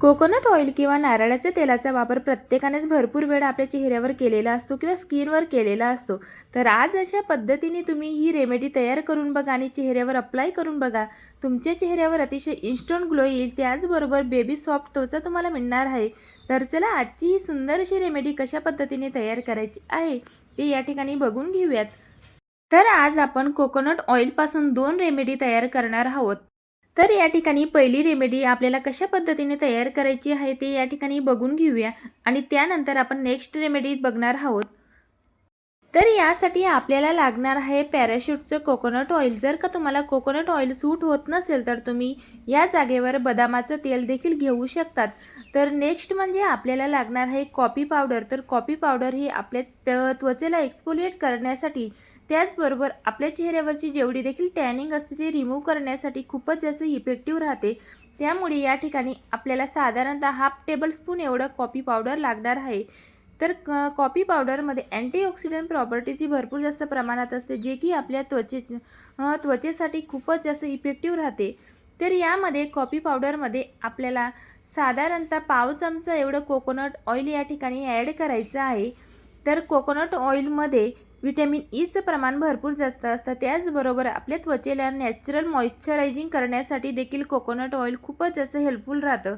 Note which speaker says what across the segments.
Speaker 1: Coconut oil किंवा नारळाच्या तेलाचा वापर प्रत्येकानेच भरपूर वेळ आपल्या चेहऱ्यावर केलेला असतो किंवा स्किनवर केलेला असतो. तर आज अशा पद्धतीने तुम्ही ही रेमेडी तयार करून बघा आणि चेहऱ्यावर अप्लाय करून बघा. तुमच्या चेहऱ्यावर अतिशय इन्स्टंट ग्लो येईल त्याचबरोबर बेबी सॉफ्ट त्वचा तुम्हाला मिळणार आहे. तर चला आजची ही सुंदर अशी रेमेडी कशा पद्धतीने तयार करायची आहे ते या ठिकाणी बघून घेऊयात. तर आज आपण कोकोनट ऑइलपासून दोन रेमेडी तयार करणार आहोत. तर या ठिकाणी पहिली रेमेडी आपल्याला कशा पद्धतीने तयार करायची आहे ते या ठिकाणी बघून घेऊया. आणि त्यानंतर आपण नेक्स्ट रेमेडी बघणार आहोत. तर यासाठी आपल्याला लागणार आहे पॅराशूटचं कोकोनट ऑइल जर का तुम्हाला कोकोनट ऑइल सूट होत नसेल तर तुम्ही या जागेवर बदामाचं तेल देखील घेऊ शकतात. तर नेक्स्ट म्हणजे आपल्याला लागणार आहे कॉफी पावडर तर कॉफी पावडर ही आपल्या त- त्वचेला एक्सपोलिएट करण्यासाठी त्याचबरोबर आपल्या चेहऱ्यावरची जेवढी देखील टॅनिंग असते ती रिमूव्ह करण्यासाठी खूपच जास्त इफेक्टिव्ह राहते. त्यामुळे या ठिकाणी आपल्याला साधारणतः हाफ टेबल स्पून एवढं कॉफी पावडर लागणार आहे. तर क कॉफी पावडरमध्ये अँटीऑक्सिडंट प्रॉपर्टीची भरपूर जास्त प्रमाणात असते जे की आपल्या त्वचे त्वचेसाठी खूपच जास्त इफेक्टिव्ह राहते. तर यामध्ये कॉफी पावडरमध्ये आपल्याला साधारणतः पाव चमचा एवढं कोकोनट ऑइल या ठिकाणी ॲड करायचं आहे. तर कोकोनट ऑइलमध्ये विटॅमिन ईचं प्रमाण भरपूर जास्त असतं. त्याचबरोबर आपल्या त्वचेला नॅचरल मॉइश्चरायझिंग करण्यासाठी देखील कोकोनट ऑइल खूपच जास्त हेल्पफुल राहतं.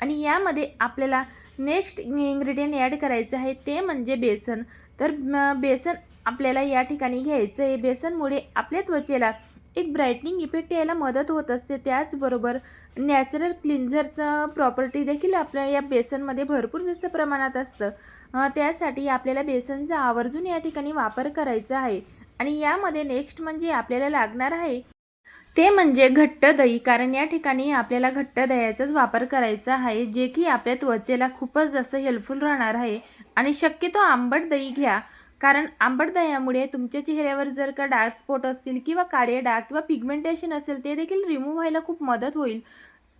Speaker 1: आणि यामध्ये आपल्याला नेक्स्ट इन्ग्रेडियंट ॲड करायचं आहे ते म्हणजे बेसन. तर बेसन आपल्याला या ठिकाणी घ्यायचं आहे. बेसनमुळे आपल्या त्वचेला एक ब्राईटनिंग इफेक्ट यायला मदत होत असते. त्याचबरोबर नॅचरल क्लिन्झरचं प्रॉपर्टी देखील आपल्या या बेसनमध्ये भरपूर जास्त प्रमाणात असतं. त्यासाठी आपल्याला बेसनचा आवर्जून या ठिकाणी वापर करायचा आहे. आणि यामध्ये नेक्स्ट म्हणजे आपल्याला लागणार आहे ते म्हणजे घट्ट दही. कारण या ठिकाणी आपल्याला घट्ट दह्याचाच वापर करायचा आहे जे की आपल्या त्वचेला खूपच जास्त हेल्पफुल राहणार आहे. आणि शक्यतो आंबट दही घ्या. कारण आंबट दह्यामुळे तुमच्या चेहऱ्यावर जर का डार्क स्पॉट असतील किंवा काळे डाग किंवा पिगमेंटेशन असेल ते देखील रिमूव्ह व्हायला खूप मदत होईल.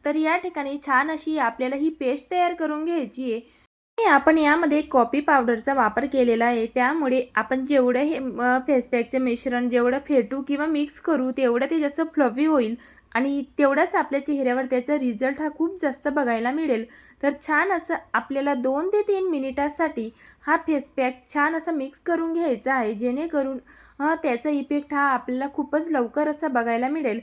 Speaker 1: तर या ठिकाणी छान अशी आपल्याला ही पेस्ट तयार करून घ्यायची आहे. आणि आपण यामध्ये कॉफी पावडरचा वापर केलेला आहे. त्यामुळे आपण जेवढं हे फेसपॅकचं मिश्रण जेवढं फेटू किंवा मिक्स करू तेवढं ते जास्त फ्लफी होईल. आणि तेवढाच आपल्या चेहऱ्यावर त्याचा रिझल्ट हा खूप जास्त बघायला मिळेल. तर छान असं आपल्याला दोन ते तीन मिनिटासाठी हा फेसपॅक छान असा मिक्स करून घ्यायचा आहे जेणेकरून त्याचा इफेक्ट हा आपल्याला खूपच लवकर असा बघायला मिळेल.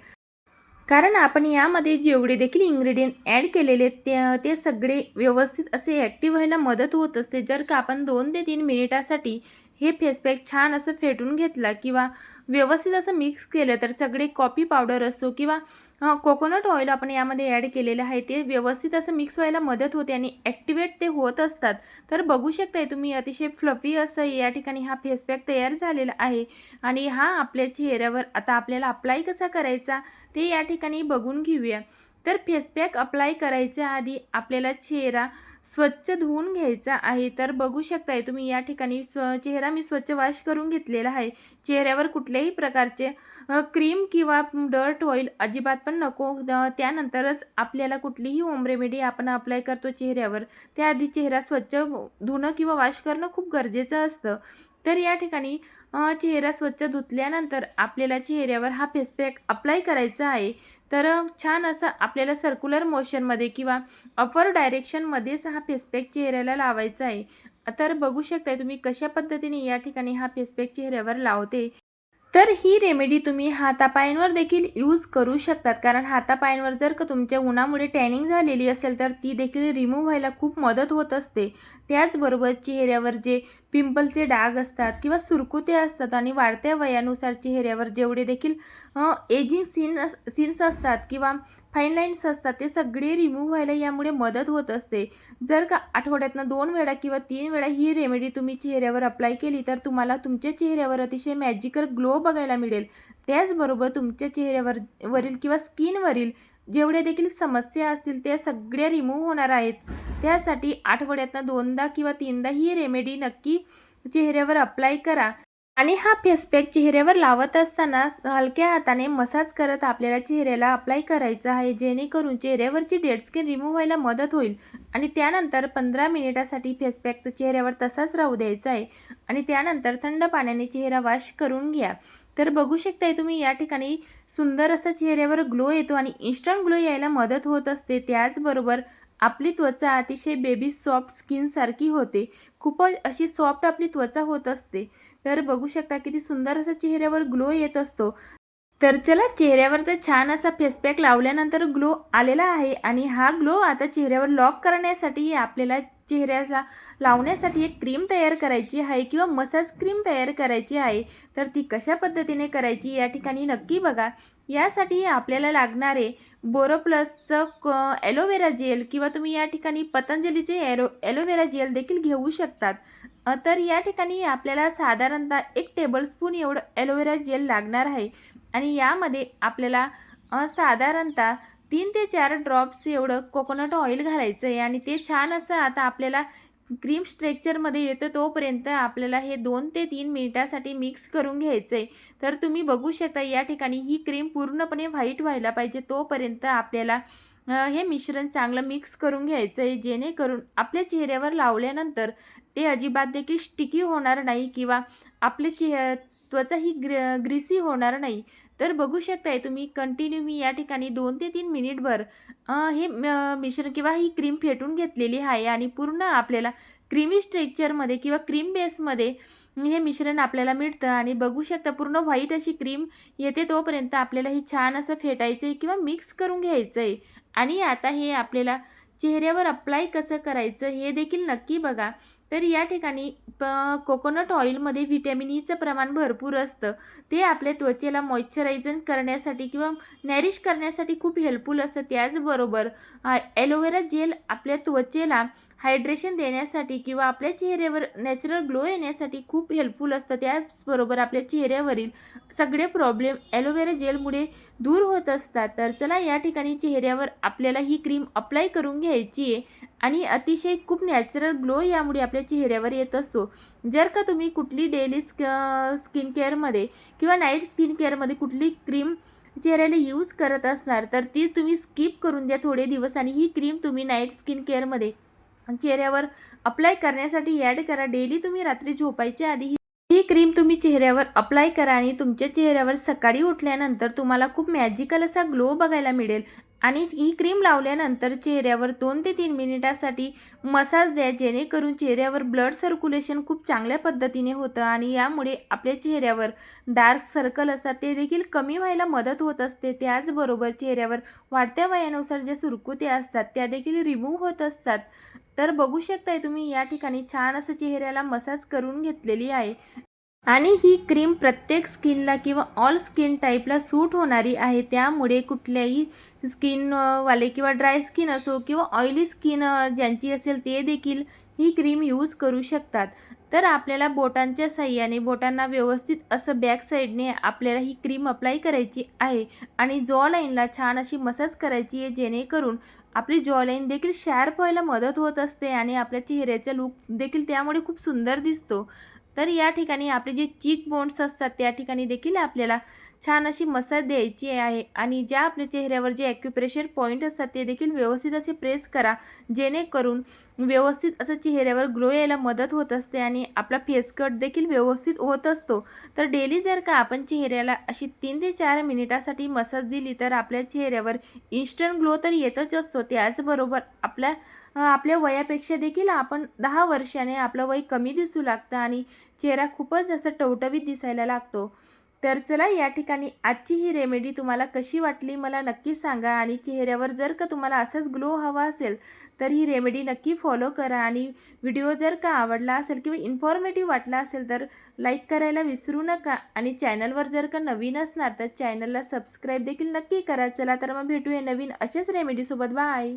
Speaker 1: कारण आपण यामध्ये जेवढे देखील इन्ग्रेडियंट ॲड केलेले ते ते सगळे व्यवस्थित असे ॲक्टिव्ह व्हायला मदत होत असते. जर का आपण दोन ते तीन मिनिटासाठी हे फेसपॅक छान असं फेटून घेतला किंवा व्यवस्थित असं मिक्स केलं तर सगळे कॉफी पावडर असो किंवा कोकोनट ऑइल आपण यामध्ये ॲड केलेलं आहे ते व्यवस्थित असं मिक्स व्हायला मदत होते आणि ॲक्टिवेट ते होत असतात. तर बघू शकताय तुम्ही अतिशय फ्लफी असं या ठिकाणी हा फेसपॅक तयार झालेला आहे. आणि हा आपल्या चेहऱ्यावर आता आपल्याला अप्लाय कसा करायचा ते या ठिकाणी बघून घेऊया. तर फेसपॅक अप्लाय करायच्या आधी आपल्याला चेहरा स्वच्छ धुवून घ्यायचा आहे. तर बघू शकताय तुम्ही या ठिकाणी स्व चेहरा मी स्वच्छ वॉश करून घेतलेला आहे. चेहऱ्यावर कुठल्याही प्रकारचे क्रीम किंवा डर्ट ऑइल अजिबात पण नको. त्यानंतरच आपल्याला कुठलीही होम रेमेडी आपण अप्लाय करतो चेहऱ्यावर त्याआधी चेहरा स्वच्छ धुणं किंवा वॉश करणं खूप गरजेचं असतं. तर या ठिकाणी चेहरा स्वच्छ धुतल्यानंतर आपल्याला चेहऱ्यावर हा फेसपॅक अप्लाय करायचा आहे. तर छान असं आपल्याला सर्क्युलर मोशनमध्ये किंवा अपर डायरेक्शनमध्येच हा फेसपॅक चेहऱ्याला लावायचा आहे. तर बघू शकताय तुम्ही कशा पद्धतीने या ठिकाणी हा फेसपॅक चेहऱ्यावर लावते. तर ही रेमेडी तुम्ही हातापायांवर देखील यूज करू शकतात. कारण हातापायांवर जर का तुमच्या उन्हामुळे टॅनिंग झालेली असेल तर ती देखील रिमूव्ह व्हायला खूप मदत होत असते. त्याचबरोबर चेहऱ्यावर जे पिंपलचे डाग असतात किंवा सुरकुते असतात आणि वाढत्या वयानुसार चेहऱ्यावर जेवढे देखील एजिंग सीन सीन्स असतात किंवा फाईन लाईन्स असतात ते सगळे रिमूव्ह व्हायला यामुळे मदत होत असते. जर का आठवड्यातनं दोन वेळा किंवा तीन वेळा ही रेमेडी तुम्ही चेहऱ्यावर अप्लाय केली तर तुम्हाला तुमच्या चेहऱ्यावर अतिशय मॅजिकल ग्लो बघायला मिळेल. त्याचबरोबर तुमच्या चेहऱ्यावर वरील किंवा स्किनवरील जेवढे देखील समस्या असतील त्या सगळ्या रिमूव्ह होणार आहेत. त्यासाठी आठवड्यातनं दोनदा किंवा तीनदा ही रेमेडी नक्की चेहऱ्यावर अप्लाय करा. आणि हा फेसपॅक चेहऱ्यावर लावत असताना हलक्या हाताने मसाज करत आपल्याला चेहऱ्याला अप्लाय करायचा आहे. जेणेकरून चेहऱ्यावरची डेड स्किन रिमूव्ह व्हायला मदत होईल. आणि त्यानंतर पंधरा मिनिटासाठी फेसपॅक चेहऱ्यावर तसाच राहू द्यायचा आहे. आणि त्यानंतर थंड पाण्याने चेहरा वॉश करून घ्या. तर बघू शकताय तुम्ही या ठिकाणी सुंदर असा चेहऱ्यावर ग्लो येतो आणि इन्स्टंट ग्लो यायला मदत होत असते. त्याचबरोबर आपली त्वचा अतिशय बेबी सॉफ्ट स्किनसारखी होते. खूपच अशी सॉफ्ट आपली त्वचा होत असते. तर बघू शकता किती सुंदर असा चेहऱ्यावर ग्लो येत असतो. तर चला चेहऱ्यावर तर छान असा फेसपॅक लावल्यानंतर ग्लो आलेला आहे आणि हा ग्लो आता चेहऱ्यावर लॉक करण्यासाठी आपल्याला चेहऱ्याला लावण्यासाठी एक क्रीम तयार करायची आहे किंवा मसाज क्रीम तयार करायची आहे तर ती कशा पद्धतीने करायची या ठिकाणी नक्की बघा. यासाठी आपल्याला लागणारे बोरोप्लसचं क ॲलोवेरा जेल किंवा तुम्ही या ठिकाणी पतंजलीचे ॲरो ॲलोवेरा जेल देखील घेऊ शकतात. तर या ठिकाणी आपल्याला साधारणतः एक टेबलस्पून एवढं ॲलोवेरा जेल लागणार आहे. आणि यामध्ये आपल्याला साधारणतः तीन ते चार ड्रॉप्स एवढं कोकोनट ऑइल घालायचं आहे आणि ते छान असं आता आपल्याला क्रीम स्ट्रेक्चरमध्ये येतं तोपर्यंत आपल्याला हे दोन ते तीन मिनिटासाठी मिक्स करून घ्यायचं आहे तर तुम्ही बघू शकता या ठिकाणी ही क्रीम पूर्णपणे व्हाईट व्हायला पाहिजे तोपर्यंत आपल्याला हे मिश्रण चांगलं मिक्स करून घ्यायचं आहे जेणेकरून आपल्या चेहऱ्यावर लावल्यानंतर ते अजिबात देखील स्टिकी होणार नाही किंवा आपले चेह त्वचा ही ग्र ग्रीसी होणार नाही. तर बघू शकताय तुम्ही कंटिन्यू मी या ठिकाणी दोन ते तीन मिनिटभर हे म- मिश्रण किंवा ही क्रीम फेटून घेतलेली आहे आणि पूर्ण आपल्याला क्रीमी स्ट्रेक्चरमध्ये किंवा क्रीम बेसमध्ये हे मिश्रण आपल्याला मिळतं आणि बघू शकता पूर्ण व्हाईट अशी क्रीम येते तोपर्यंत आपल्याला ही छान असं फेटायचं आहे किंवा मिक्स करून घ्यायचं आहे आणि आता हे आपल्याला चेहऱ्यावर अप्लाय कसं करायचं हे देखील नक्की बघा. तर या ठिकाणी प कोकोनट ऑइलमध्ये व्हिटॅमिन ईचं प्रमाण भरपूर असतं. ते आपल्या त्वचेला मॉइश्चरायझन करण्यासाठी किंवा नॅरिश करण्यासाठी खूप हेल्पफुल असतं त्याचबरोबर ॲलोवेरा जेल आपल्या त्वचेला हायड्रेशन देण्यासाठी किंवा आपल्या चेहऱ्यावर नॅचरल ग्लो येण्यासाठी खूप हेल्पफुल असतं. त्याचबरोबर आपल्या चेहऱ्यावरील सगळे प्रॉब्लेम ॲलोवेरा जेलमुळे दूर होत असतात. तर चला या ठिकाणी चेहऱ्यावर आपल्याला ही क्रीम अप्लाय करून घ्यायची आहे आणि अतिशय खूप नॅचरल ग्लो यामुळे आपल्या चेहऱ्यावर येत असतो. जर का तुम्ही कुठली डेली स्क स्किन केअरमध्ये किंवा नाईट स्किन केअरमध्ये कुठली क्रीम चेहऱ्याला यूज करत असणार तर ती तुम्ही स्किप करून द्या थोडे दिवस आणि ही क्रीम तुम्ही नाईट स्किन केअरमध्ये चेहऱ्यावर अप्लाय करण्यासाठी ॲड करा. डेली तुम्ही रात्री झोपायच्या आधी ही- क्रीम तुम्ही चेहऱ्यावर अप्लाय करा आणि तुमच्या चेहऱ्यावर सकाळी उठल्यानंतर तुम्हाला खूप मॅजिकल असा ग्लो बघायला मिळेल. आणि ही क्रीम लावल्यानंतर चेहऱ्यावर दोन ते तीन मिनिटासाठी मसाज द्या जेणेकरून चेहऱ्यावर ब्लड सर्क्युलेशन खूप चांगल्या पद्धतीने होतं आणि यामुळे आपल्या चेहऱ्यावर डार्क सर्कल असतात ते देखील कमी व्हायला मदत होत असते. त्याचबरोबर चेहऱ्यावर वाढत्या वयानुसार ज्या सुरकुत्या असतात त्या देखील रिमूव्ह होत असतात. तर बघू शकताय तुम्ही या ठिकाणी छान असं चेहऱ्याला मसाज करून घेतलेली आहे. आणि ही क्रीम प्रत्येक स्किनला किंवा ऑल स्किन टाईपला सूट होणारी आहे. त्यामुळे कुठल्याही स्किनवाले किंवा ड्राय स्किन असो किंवा ऑइली स्किन ज्यांची असेल ते देखील ही क्रीम यूज करू शकतात. तर आपल्याला बोटांच्या साह्याने बोटांना व्यवस्थित असं बॅक साईडने आपल्याला ही क्रीम अप्लाय करायची आहे. आणि जॉ लाईनला छान अशी मसाज करायची आहे जेणेकरून आपली जॉलाईन देखील शार्प व्हायला मदत होत असते आणि आपल्या चेहऱ्याचा लुक देखील त्यामुळे खूप सुंदर दिसतो. तर या ठिकाणी आपले जे चीक बोन्स असतात त्या ठिकाणी देखील आपल्याला छान अशी मसाज द्यायची आहे. आणि ज्या आपल्या चेहऱ्यावर जे ॲक्युप्रेशर पॉईंट असतात ते देखील व्यवस्थित असे प्रेस करा. जेणेकरून व्यवस्थित असं चेहऱ्यावर ग्लो यायला मदत होत असते आणि आपला फेस कट देखील व्यवस्थित होत असतो. तर डेली जर का आपण चेहऱ्याला अशी तीन ते चार मिनिटासाठी मसाज दिली तर आपल्या चेहऱ्यावर इन्स्टंट ग्लो तर येतच असतो. त्याचबरोबर आपल्या आपल्या वयापेक्षा देखील आपण दहा वर्षाने आपलं वय कमी दिसू लागतं आणि चेहरा खूपच असं टवटवीत दिसायला लागतो. तर चला या ठिकाणी आजची ही रेमेडी तुम्हाला कशी वाटली मला नक्की सांगा आणि चेहऱ्यावर जर का तुम्हाला असाच ग्लो हवा असेल तर ही रेमेडी नक्की फॉलो करा आणि व्हिडिओ जर का आवडला असेल किंवा इन्फॉर्मेटिव्ह वाटला असेल तर लाईक करायला विसरू नका आणि चॅनलवर जर का नवीन असणार तर चॅनलला सबस्क्राईब देखील नक्की करा. चला तर मग भेटूया नवीन अशाच रेमेडीसोबत बाय